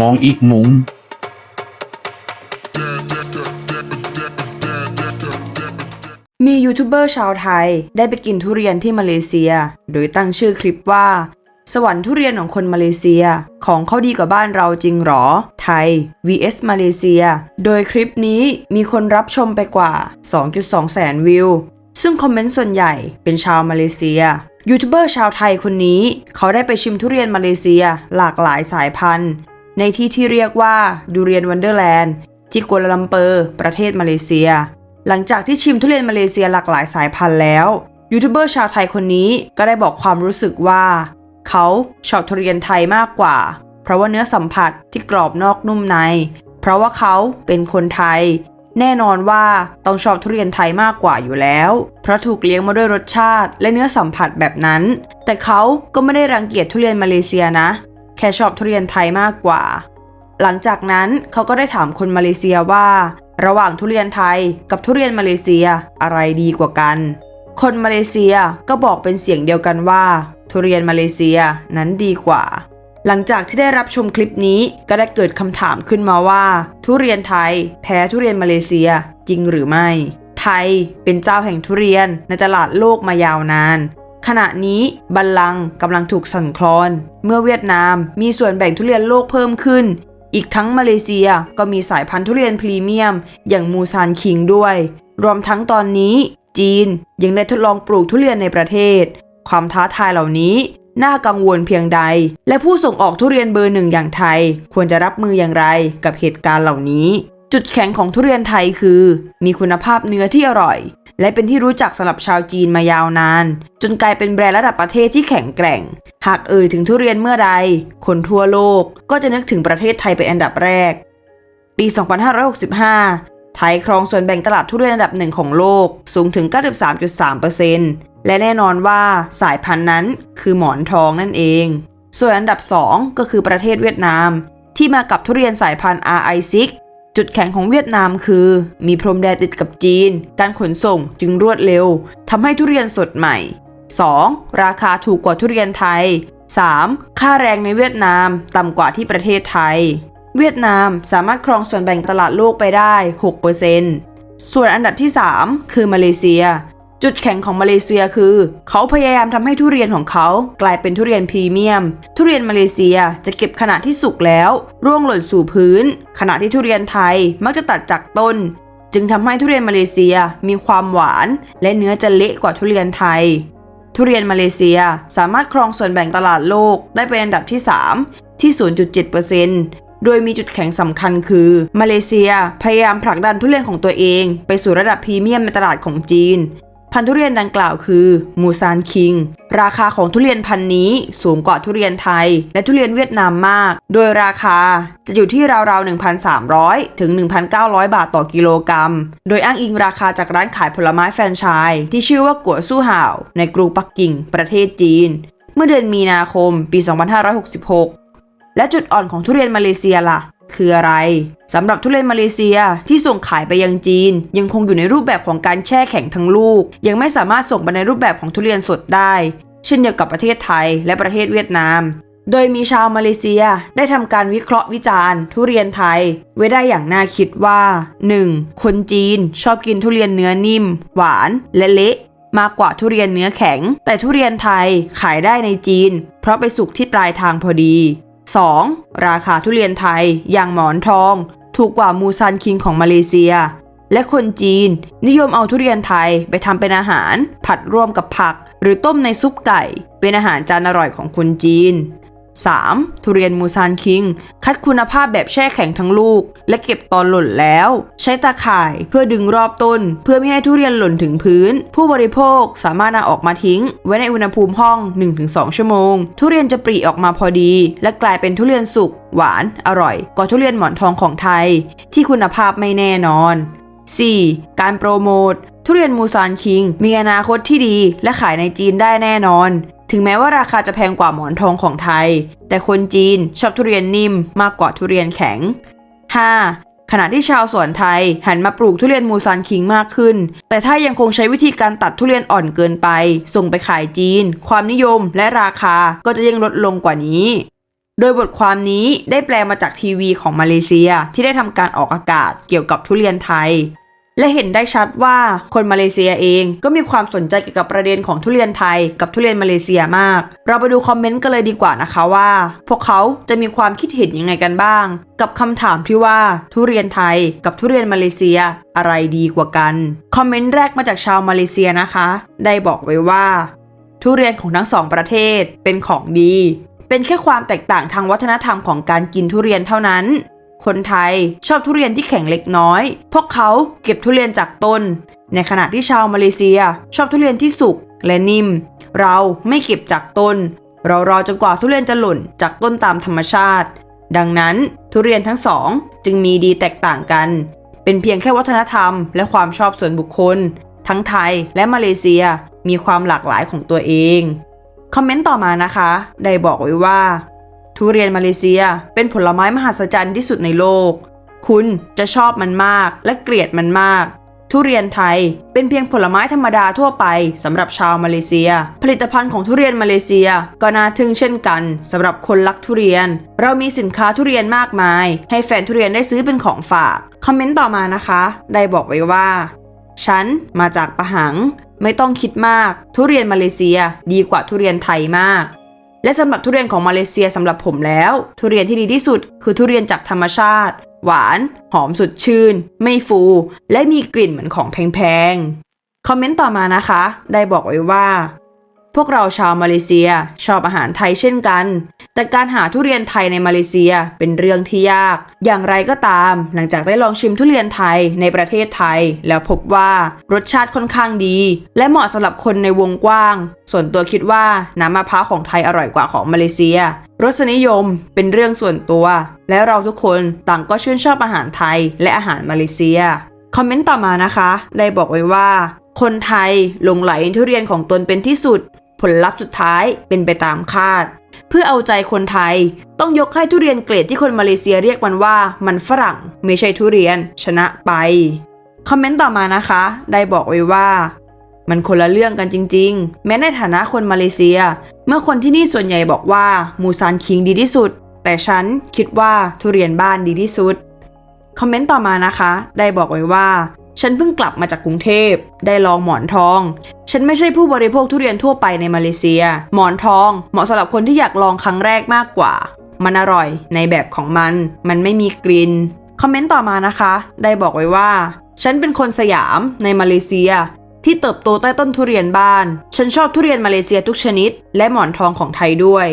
มองอีกมุม มียูทูบเบอร์ชาวไทยได้ไปกินทุเรียนที่มาเลเซีย โดยตั้งชื่อคลิปว่า สวรรค์ทุเรียนของคนมาเลเซีย ของเขาดีกว่าบ้านเราจริงหรอ ไทย vs มาเลเซีย โดยคลิปนี้มีคนรับชมไปกว่า 2.2 แสนวิว ซึ่งคอมเมนต์ส่วนใหญ่เป็นชาวมาเลเซียยูทูบเบอร์ชาวไทยคนนี้ เขาได้ไปชิมทุเรียนมาเลเซีย หลากหลายสายพันธุ์ ในที่ที่เรียกว่าดูเรียนวันเดอร์แลนด์ที่กัวลาลัมเปอร์ ประเทศมาเลเซีย หลังจากที่ชิมทุเรียนมาเลเซียหลากหลายสายพันธุ์แล้วยูทูบเบอร์ชาวไทยคนนี้ก็ได้บอกความรู้สึกว่า เขาชอบทุเรียนไทยมากกว่า เพราะว่าเนื้อสัมผัสที่กรอบนอกนุ่มใน เพราะว่าเขาเป็นคนไทย แน่นอนว่าต้องชอบทุเรียนไทยมากกว่าอยู่แล้ว เพราะถูกเลี้ยงมาด้วยรสชาติและเนื้อสัมผัสแบบนั้น แต่เขาก็ไม่ได้รังเกียจทุเรียนมาเลเซียนะ แค่ชอบทุเรียนไทยมากกว่า หลังจากนั้นเขาก็ได้ถามคนมาเลเซียว่า ระหว่างทุเรียนไทยกับทุเรียนมาเลเซียอะไรดีกว่ากัน คนมาเลเซียก็บอกเป็นเสียงเดียวกันว่า ทุเรียนมาเลเซียนั้นดีกว่า หลังจากที่ได้รับชมคลิปนี้ก็ได้เกิดคำถามขึ้นมาว่า ทุเรียนไทย แพ้ทุเรียนมาเลเซียจริงหรือไม่ไทยเป็นเจ้าแห่งทุเรียนในตลาดโลกมายาวนาน ขณะนี้บัลลังก์กำลังถูกสั่นคลอน เมื่อเวียดนามมีส่วนแบ่งทุเรียนโลกเพิ่มขึ้น อีกทั้งมาเลเซียก็มีสายพันธุ์ทุเรียนพรีเมียม อย่างมูซานคิงด้วย รวมทั้งตอนนี้จีนยังได้ทดลองปลูกทุเรียนในประเทศ ความท้าทายเหล่านี้น่ากังวลเพียงใด และผู้ส่งออกทุเรียนเบอร์หนึ่งอย่างไทย ควรจะรับมืออย่างไรกับเหตุการณ์เหล่านี้ จุดแข็งของทุเรียนไทยคือ มีคุณภาพเนื้อที่อร่อย และเป็นที่รู้จักสำหรับชาวจีนมายาวนาน จนกลายเป็นแบรนด์ระดับประเทศที่แข็งแกร่ง หากเอ่ยถึงทุเรียนเมื่อใด คนทั่วโลกก็จะนึกถึงประเทศไทยเป็นอันดับแรก ปี 2565 ไทยครองส่วนแบ่งตลาดทุเรียนอันดับหนึ่งของโลกสูงถึง 93.3%และแน่นอนว่าสายพันธุ์นั้นคือหมอนทองนั่นเอง ส่วนอันดับ 2 ก็คือประเทศเวียดนาม ที่มากับทุเรียนสายพันธุ์ RI6 จุดแข็งของเวียดนามคือ มีพรมแดนติดกับจีน การขนส่งจึงรวดเร็วทำให้ทุเรียนสดใหม่ 2. ราคาถูกกว่าทุเรียนไทย 3. ค่าแรงในเวียดนามต่ำกว่าที่ประเทศไทย เวียดนามสามารถครองส่วนแบ่งตลาดโลกไปได้ 6%ส่วนอันดับที่ 3 คือมาเลเซีย จุดแข็งของมาเลเซียคือ เขาพยายามทำให้ทุเรียนของเขากลายเป็นทุเรียนพรีเมียม ทุเรียนมาเลเซียจะเก็บขณะที่สุกแล้ว ร่วงหล่นสู่พื้น ขณะที่ทุเรียนไทยมักจะตัดจากต้น จึงทำให้ทุเรียนมาเลเซียมีความหวาน และเนื้อจะเละกว่าทุเรียนไทย ทุเรียนมาเลเซียสามารถครองส่วนแบ่งตลาดโลกได้เป็นอันดับที่ 3 ที่ 0.7%โดยมีจุดแข็งสำคัญคือ มาเลเซียพยายามผลักดันทุเรียนของตัวเอง ไปสู่ระดับพรีเมียมในตลาดของจีน พันธุ์ทุเรียนดังกล่าวคือมูซานคิง ราคาของทุเรียนพันนี้สูงกว่าทุเรียนไทย และทุเรียนเวียดนามมาก โดยราคาจะอยู่ที่ราวๆ 1,300 ถึง 1,900 บาทต่อกิโลกรัม โดยอ้างอิงราคาจากร้านขายผลไม้แฟรนไชส์ที่ชื่อว่ากัวสู้ห่าว ในกรุงปักกิ่ง ประเทศจีน เมื่อเดือนมีนาคมปี 2566 และจุดอ่อนของทุเรียนมาเลเซียล่ะ คืออะไรสำหรับทุเรียนมาเลเซียที่ส่งขายไปยังจีน ยังคงอยู่ในรูปแบบของการแช่แข็งทั้งลูก ยังไม่สามารถส่งไปในรูปแบบของทุเรียนสดได้ เช่นเดียวกับประเทศไทยและประเทศเวียดนาม โดยมีชาวมาเลเซียได้ทำการวิเคราะห์วิจารณ์ ทุเรียนไทย ไว้ได้อย่างน่าคิดว่า 1. คนจีนชอบกินทุเรียนเนื้อนิ่ม หวาน และเละมากกว่าทุเรียนเนื้อแข็ง แต่ทุเรียนไทยขายได้ในจีน เพราะไปสุกที่ปลายทางพอดี 2. ราคาทุเรียนไทยอย่างหมอนทอง ถูกกว่ามูซันคิงของมาเลเซีย และคนจีน นิยมเอาทุเรียนไทยไปทำเป็นอาหาร ผัดร่วมกับผัก หรือต้มในซุปไก่ เป็นอาหารจานอร่อยของคนจีน 3. ทุเรียนมูซานคิง คัดคุณภาพแบบแช่แข็งทั้งลูก และเก็บตอนหล่นแล้ว ใช้ตาข่ายเพื่อดึงรอบต้น เพื่อไม่ให้ทุเรียนหล่นถึงพื้น ผู้บริโภคสามารถนำออกมาทิ้ง ไว้ในอุณหภูมิห้อง 1-2 ชั่วโมง ทุเรียนจะปรีออกมาพอดี และกลายเป็นทุเรียนสุกหวาน อร่อยกว่าทุเรียนหมอนทองของไทย ที่คุณภาพไม่แน่นอน 4. การโปรโมททุเรียนมูซานคิง มีอนาคตที่ดีและขายในจีนได้แน่นอน ถึงแม้ว่าราคาจะแพงกว่าหมอนทองของไทย แต่คนจีนชอบทุเรียนนิ่มมากกว่าทุเรียนแข็ง 5. ขณะที่ชาวสวนไทยหันมาปลูกทุเรียนมูซานคิงมากขึ้น แต่ถ้ายังคงใช้วิธีการตัดทุเรียนอ่อนเกินไป ส่งไปขายจีน ความนิยมและราคาก็จะยิ่งลดลงกว่านี้ โดยบทความนี้ได้แปลมาจากทีวีของมาเลเซียที่ได้ทำการออกอากาศเกี่ยวกับทุเรียนไทย และเห็นได้ชัดว่าคนมาเลเซียเองก็มีความสนใจเกี่ยวกับประเด็นของทุเรียนไทยกับทุเรียนมาเลเซียมาก เราไปดูคอมเมนต์กันเลยดีกว่านะคะว่า พวกเขาจะมีความคิดเห็นยังไงกันบ้าง กับคำถามที่ว่าทุเรียนไทยกับทุเรียนมาเลเซียอะไรดีกว่ากัน คอมเมนต์แรกมาจากชาวมาเลเซียนะคะ ได้บอกไว้ว่า ทุเรียนของทั้งสองประเทศเป็นของดี เป็นแค่ความแตกต่างทางวัฒนธรรมของการกินทุเรียนเท่านั้น คนไทยชอบทุเรียนที่แข็งเล็กน้อย พวกเขาเก็บทุเรียนจากต้น ในขณะที่ชาวมาเลเซีย ชอบทุเรียนที่สุกและนิ่ม เราไม่เก็บจากต้น เรารอจนกว่าทุเรียนจะหล่นจากต้นตามธรรมชาติ ดังนั้นทุเรียนทั้งสองจึงมีดีแตกต่างกัน เป็นเพียงแค่วัฒนธรรมและความชอบส่วนบุคคล ทั้งไทยและมาเลเซียมีความหลากหลายของตัวเองคอมเมนต์ต่อมานะคะ ได้บอกไว้ว่า ทุเรียนมาเลเซีย เป็นผลไม้มหัศจรรย์ที่สุดในโลก คุณจะชอบมันมากและเกลียดมันมาก ทุเรียนไทยเป็นเพียงผลไม้ธรรมดาทั่วไปสำหรับชาวมาเลเซีย ผลิตภัณฑ์ของทุเรียนมาเลเซียก็น่าทึ่งเช่นกันสำหรับคนรักทุเรียน เรามีสินค้าทุเรียนมากมาย ให้แฟนทุเรียนได้ซื้อเป็นของฝาก คอมเมนต์ต่อมานะคะ ได้บอกไว้ว่า ฉันมาจากปะหัง ไม่ต้องคิดมาก ทุเรียนมาเลเซีย ดีกว่าทุเรียนไทยมาก และสำหรับทุเรียนของมาเลเซียสำหรับผมแล้ว ทุเรียนที่ดีที่สุด คือทุเรียนจากธรรมชาติ หวาน หอมสดชื่น ไม่ฟู และมีกลิ่นเหมือนของแพงๆ คอมเมนต์ต่อมานะคะ ได้บอกไว้ว่า พวกเราชาวมาเลเซียชอบอาหารไทยเช่นกัน แต่การหาทุเรียนไทยในมาเลเซียเป็นเรื่องที่ยาก อย่างไรก็ตาม หลังจากได้ลองชิมทุเรียนไทยในประเทศไทย แล้วพบว่ารสชาติค่อนข้างดี และเหมาะสำหรับคนในวงกว้าง ส่วนตัวคิดว่าน้ำมะพร้าวของไทยอร่อยกว่าของมาเลเซียรสนิยมเป็นเรื่องส่วนตัว และเราทุกคนต่างก็ชื่นชอบอาหารไทยและอาหารมาเลเซีย คอมเมนต์ต่อมานะคะ ได้บอกไว้ว่า คนไทยหลงไหลทุเรียนของตนเป็นที่สุด ผลลัพธ์สุดท้ายเป็นไปตามคาด เพื่อเอาใจคนไทย ต้องยกให้ทุเรียนเกรดที่คนมาเลเซียเรียกมันว่ามันฝรั่งไม่ใช่ทุเรียนชนะไป คอมเมนต์ต่อมานะคะ ได้บอกไว้ว่า มันคนละเรื่องกันจริง ๆ แม้ในฐานะคนมาเลเซีย เมื่อคนที่นี่ส่วนใหญ่บอกว่ามูซานคิงดีที่สุด แต่ฉันคิดว่าทุเรียนบ้านดีที่สุดคอมเมนต์ต่อมานะคะ ได้บอกไว้ว่า ฉันเพิ่งกลับมาจากกรุงเทพ ได้ลองหมอนทอง ฉันไม่ใช่ผู้บริโภคทุเรียนทั่วไปในมาเลเซีย หมอนทอง เหมาะสำหรับคนที่อยากลองครั้งแรกมากกว่า มันอร่อยในแบบของมัน มันไม่มีกลิ่น คอมเมนต์ต่อมานะคะ ได้บอกไว้ว่า ฉันเป็นคนสยามในมาเลเซีย ที่เติบโตใต้ต้นทุเรียนบ้าน ฉันชอบทุเรียนมาเลเซียทุกชนิด และหมอนทองของไทยด้วย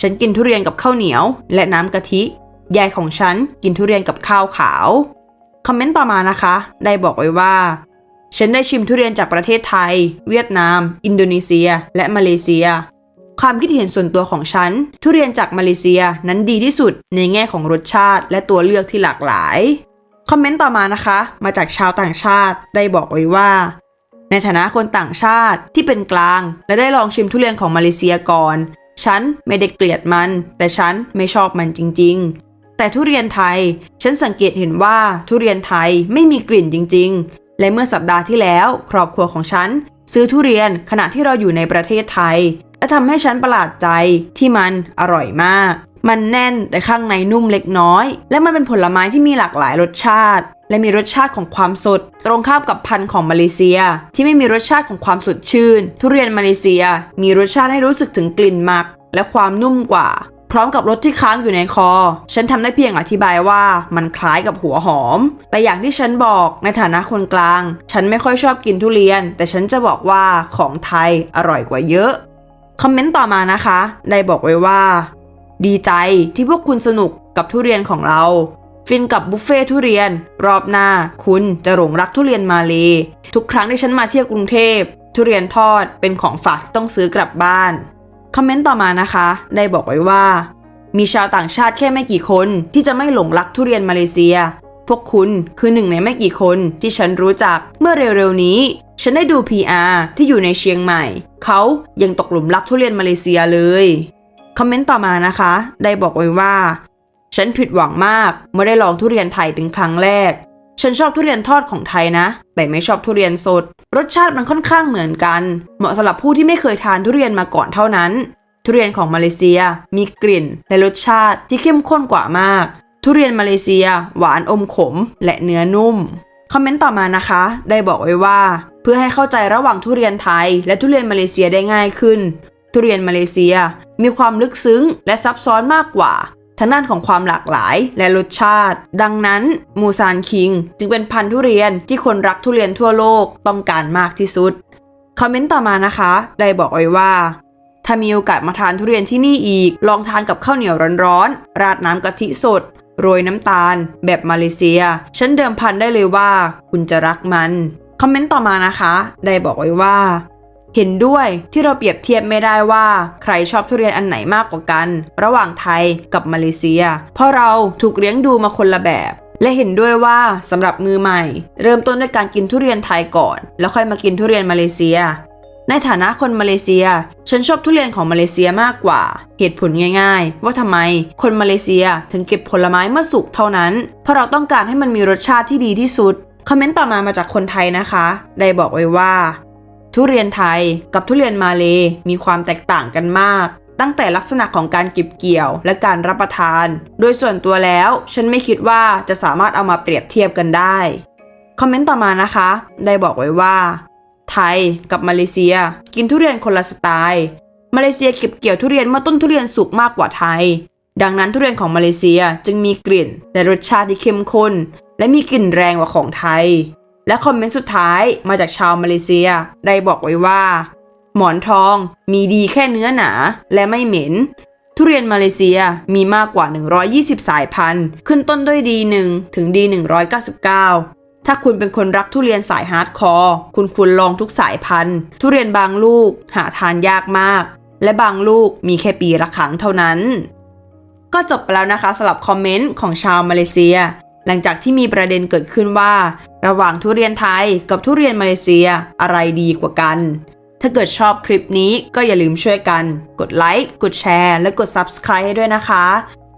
ฉันกินทุเรียนกับข้าวเหนียว และน้ำกะทิ ยายของฉันกินทุเรียนกับข้าวขาว คอมเมนต์ต่อมานะคะ ได้บอกไว้ว่า ฉันได้ชิมทุเรียนจากประเทศไทย เวียดนาม อินโดนีเซีย และมาเลเซีย ความคิดเห็นส่วนตัวของฉัน ทุเรียนจากมาเลเซียนั้นดีที่สุดในแง่ของรสชาติ และตัวเลือกที่หลากหลาย คอมเมนต์ต่อมานะคะ มาจากชาวต่างชาติ ได้บอกไว้ว่า ในฐานะคนต่างชาติที่เป็นกลาง และได้ลองชิมทุเรียนของมาเลเซียก่อน ฉันไม่ได้เกลียดมัน แต่ฉันไม่ชอบมันจริง ๆ แต่ทุเรียนไทย ฉันสังเกตเห็นว่าทุเรียนไทยไม่มีกลิ่นจริง ๆ และเมื่อสัปดาห์ที่แล้ว ครอบครัวของฉัน ซื้อทุเรียนขณะที่เราอยู่ในประเทศไทย และทำให้ฉันประหลาดใจที่มันอร่อยมาก มันแน่นแต่ข้างในนุ่มเล็กน้อย และมันเป็นผลไม้ที่มีหลากหลายรสชาติ และมีรสชาติของความสด ตรงข้ามกับพันธุ์ของมาเลเซีย ที่ไม่มีรสชาติของความสดชื่น ทุเรียนมาเลเซีย มีรสชาติให้รู้สึกถึงกลิ่นหมัก และความนุ่มกว่า พร้อมกับรสที่ค้างอยู่ในคอ ฉันทำได้เพียงอธิบายว่ามันคล้ายกับหัวหอม แต่อย่างที่ฉันบอกในฐานะคนกลาง ฉันไม่ค่อยชอบกินทุเรียน แต่ฉันจะบอกว่าของไทยอร่อยกว่าเยอะ คอมเมนต์ต่อมานะคะ ได้บอกไว้ว่า ดีใจที่พวกคุณสนุกกับทุเรียนของเรา ฟินกับบุฟเฟ่ทุเรียน รอบหน้า คุณจะหลงรักทุเรียนมาเลทุกครั้งที่ฉันมาเที่ยวกรุงเทพ ทุเรียนทอดเป็นของฝากที่ต้องซื้อกลับบ้าน คอมเมนต์ต่อมานะคะ ได้บอกไว้ว่า มีชาวต่างชาติแค่ไม่กี่คนที่จะไม่หลงรักทุเรียนมาเลเซีย พวกคุณคือหนึ่งในไม่กี่คนที่ฉันรู้จักเมื่อเร็วๆนี้ ฉันได้ดู PR ที่อยู่ในเชียงใหม่ เขายังตกหลุมรักทุเรียนมาเลเซียเลยคอมเมนต์ต่อมานะคะ ได้บอกไว้ว่า ฉันผิดหวังมากเมื่อได้ลองทุเรียนไทยเป็นครั้งแรก ฉันชอบทุเรียนทอดของไทยนะ แต่ไม่ชอบทุเรียนสด รสชาติมันค่อนข้างเหมือนกัน เหมาะสำหรับผู้ที่ไม่เคยทานทุเรียนมาก่อนเท่านั้น ทุเรียนของมาเลเซียมีกลิ่นและรสชาติที่เข้มข้นกว่ามาก ทุเรียนมาเลเซีย หวานอมขม และเนื้อนุ่ม คอมเมนต์ต่อมานะคะ ได้บอกไว้ว่า เพื่อให้เข้าใจระหว่างทุเรียนไทย และทุเรียนมาเลเซียได้ง่ายขึ้น ทุเรียนมาเลเซีย มีความลึกซึ้ง และซับซ้อนมากกว่า ทางด้านของความหลากหลายและรสชาติ ดังนั้นมูซานคิง จึงเป็นพันธุ์ทุเรียนที่คนรักทุเรียนทั่วโลกต้องการมากที่สุด คอมเมนต์ต่อมานะคะ ได้บอกไว้ว่า ถ้ามีโอกาสมาทานทุเรียนที่นี่อีก ลองทานกับข้าวเหนียวร้อนๆ ราดน้ำกะทิสด โรยน้ำตาล แบบมาเลเซีย ฉันเดิมพันได้เลยว่า คุณจะรักมัน คอมเมนต์ต่อมานะคะ ได้บอกไว้ว่า เห็นด้วยที่เราเปรียบเทียบไม่ได้ว่า ใครชอบทุเรียนอันไหนมากกว่ากัน ระหว่างไทยกับมาเลเซีย เพราะเราถูกเลี้ยงดูมาคนละแบบและเห็นด้วยว่าสำหรับมือใหม่ เริ่มต้นด้วยการกินทุเรียนไทยก่อน แล้วค่อยมากินทุเรียนมาเลเซีย ในฐานะคนมาเลเซีย ฉันชอบทุเรียนของมาเลเซียมากกว่า เหตุผลง่ายๆ ว่าทำไมคนมาเลเซียถึงเก็บผลไม้เมื่อสุกเท่านั้น เพราะเราต้องการให้มันมีรสชาติที่ดีที่สุด คอมเมนต์ต่อมามาจากคนไทยนะคะ ได้บอกไว้ว่า ทุเรียนไทยกับทุเรียนมาเลมีความแตกต่างกันมาก ตั้งแต่ลักษณะของการเก็บเกี่ยวและการรับประทาน โดยส่วนตัวแล้ว ฉันไม่คิดว่าจะสามารถเอามาเปรียบเทียบกันได้ คอมเมนต์ต่อมานะคะ ได้บอกไว้ว่า ไทยกับมาเลเซีย กินทุเรียนคนละสไตล์มาเลเซียเก็บเกี่ยวทุเรียนเมื่อต้นทุเรียนสุกมากกว่าไทย ดังนั้นทุเรียนของมาเลเซียจึงมีกลิ่นและรสชาติที่เข้มข้นและมีกลิ่นแรงกว่าของไทย และคอมเมนต์สุดท้ายมาจากชาวมาเลเซีย ได้บอกไว้ว่า หมอนทองมีดีแค่เนื้อหนาและไม่เหม็น ทุเรียนมาเลเซียมีมากกว่า 120 สายพันธุ์ ขึ้นต้นด้วยดี1ถึงดี199 ถ้าคุณเป็นคนรักทุเรียนสายฮาร์ดคอร์คุณควรลองทุกสายพันธุ์ ทุเรียนบางลูกหาทานยากมาก และบางลูกมีแค่ปีละครั้งเท่านั้น ก็จบไปแล้วนะคะสำหรับคอมเมนต์ของชาวมาเลเซียหลังจากที่มีประเด็นเกิดขึ้นว่า ระหว่างทุเรียนไทยกับทุเรียนมาเลเซียอะไรดีกว่ากัน ถ้าเกิดชอบคลิปนี้ก็อย่าลืมช่วยกัน กดไลค์ กดแชร์ และกด Subscribe ให้ด้วยนะคะ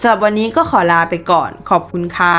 สำหรับวันนี้ก็ขอลาไปก่อน ขอบคุณค่ะ